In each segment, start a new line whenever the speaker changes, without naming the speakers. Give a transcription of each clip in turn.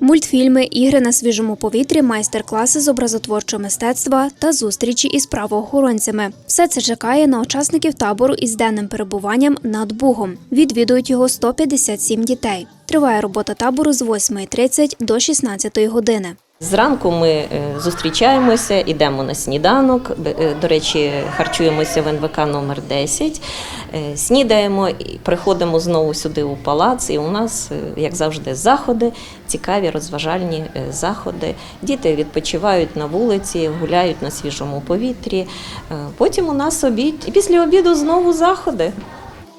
Мультфільми, ігри на свіжому повітрі, майстер-класи з образотворчого мистецтва та зустрічі із правоохоронцями. Все це чекає на учасників табору із денним перебуванням над Бугом. Відвідують його 157 дітей. Триває робота табору з 8.30 до 16 години.
Зранку ми е, зустрічаємося, йдемо на сніданок. Е, До речі, харчуємося в НВК номер 10, е, снідаємо і приходимо знову сюди у палац. І у нас, як завжди, заходи, цікаві розважальні заходи. Діти відпочивають на вулиці, гуляють на свіжому повітрі. Потім у нас обід. І після обіду знову заходи.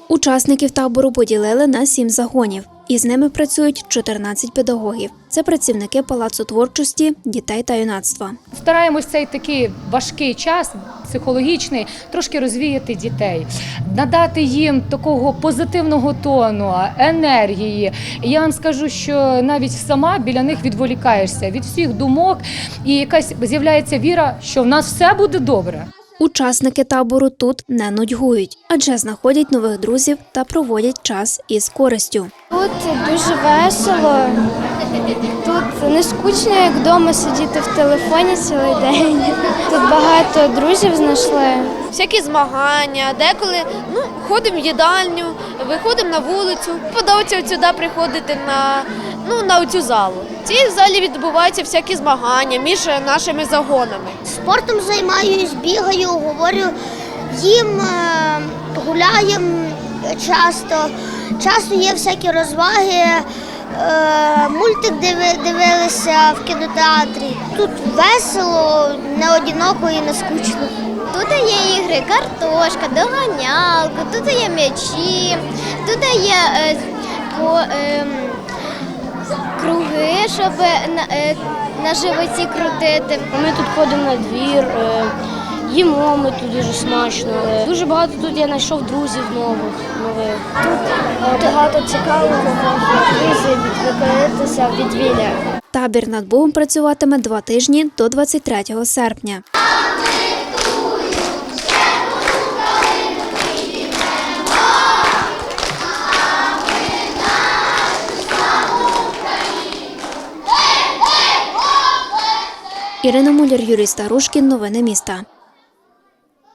Учасників табору поділили на сім загонів. Із ними працюють 14 педагогів. Це працівники палацу творчості, дітей та юнацтва.
Стараємось цей такий важкий час, психологічний, трошки розвіяти дітей, надати їм такого позитивного тону, енергії. Я вам скажу, що навіть сама біля них відволікаєшся від всіх думок, і якась з'являється віра, що в нас все буде добре.
Учасники табору тут не нудьгують, адже знаходять нових друзів та проводять час із користю.
Тут дуже весело. Тут не скучно, як вдома сидіти в телефоні цілий день. Тут багато друзів знайшли.
всякі змагання, деколи ну, ходимо в їдальню, виходимо на вулицю. Подобається сюди приходити на, ну, на цю залу. В цій залі відбуваються всякі змагання між нашими загонами.
Спортом займаюсь, бігаю, говорю їм, е, гуляємо часто. Часто є всякі розваги. Е, Мультик дивилися в кінотеатрі. Тут весело, не одиноко і не скучно.
Тут є ігри, картошка, доганялка, тут є м'ячі, тут є е, по, ем, круги, щоб на, е, на животі крутити.
Ми тут ходимо на двір, е, їмо ми тут дуже смачно. Е, Дуже багато тут я знайшов друзів нових. нових.
Тут багато цікавого можна відвикритися від війни.
Табір над Богом працюватиме два тижні до 23 серпня. Ірина Муляр, Юрій Старушкін. Новини міста.